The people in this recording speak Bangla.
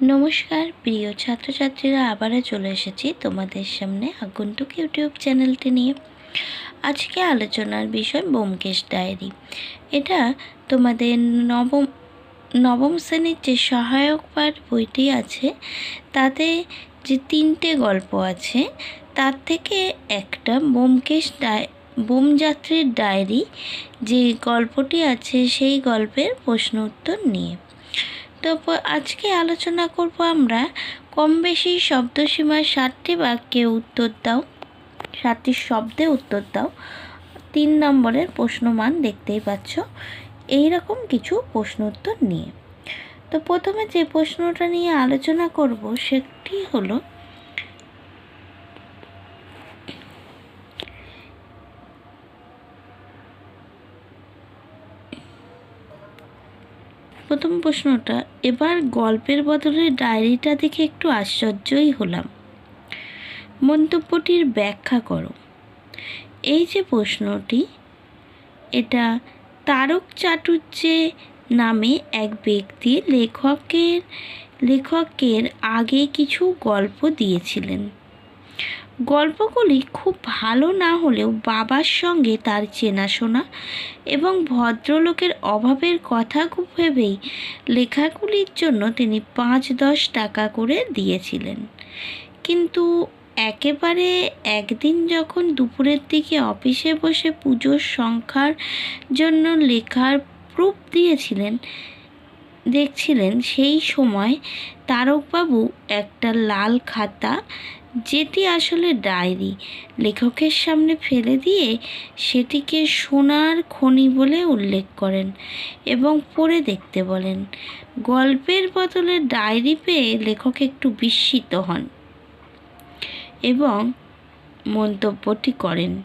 নমস্কার, প্রিয় ছাত্রছাত্রীরা, আবারও চলে এসেছি তোমাদের সামনে আগন্তুক ইউটিউব চ্যানেলটি নিয়ে। আজকে আলোচনার বিষয় বোমকেশ ডায়েরি। এটা তোমাদের নবম নবম শ্রেণির যে সহায়ক পাঠ বইটি আছে, তাতে যে তিনটে গল্প আছে, তার থেকে একটা বোমকেশ ডায় বোমযাত্রীর ডায়েরি, যে গল্পটি আছে, সেই গল্পের প্রশ্ন উত্তর নিয়ে। তো আজকে আলোচনা করব আমরা কম বেশি শব্দসীমার সাতটি বাক্যে উত্তর দাও। সাতটি শব্দে উত্তর দাও। তিন নম্বরের প্রশ্নমান দেখতেই পাচ্ছ। এই রকম কিছু প্রশ্ন উত্তর নিয়ে। তো প্রথমে যে প্রশ্নটা নিয়ে আলোচনা করব, সেটি হলো প্রথম প্রশ্নটা, এবার গল্পের বদলে ডায়েরিটা দেখে একটু আশ্চর্যই হলাম। মন্তব্যটির ব্যাখ্যা করো। এই যে প্রশ্নটি, এটা তারক চাটুর্যে নামে এক ব্যক্তি লেখকের লেখকের আগে কিছু গল্প দিয়েছিলেন। গল্পগুলি খুব ভালো না হলেও বাবার সঙ্গে তার চেনাশোনা এবং ভদ্রলোকের অভাবের কথা ভেবেই লেখাগুলির জন্য তিনি পাঁচ দশ টাকা করে দিয়েছিলেন। কিন্তু একেবারে একদিন যখন দুপুরের দিকে অফিসে বসে পুজোর সংখ্যার জন্য লেখার প্রুফ দিয়েছিলেন দেখছিলেন, সেই সময় তারকবাবু একটা লাল খাতা, যেটি আসলে ডায়েরি, লেখকের সামনে ফেলে দিয়ে সেটিকে সোনার খনি বলে উল্লেখ করেন এবং পড়ে দেখতে বলেন। গল্পের বদলে ডায়েরি পেয়ে লেখক একটু বিস্মিত হন এবং মন্তব্যটি করেন।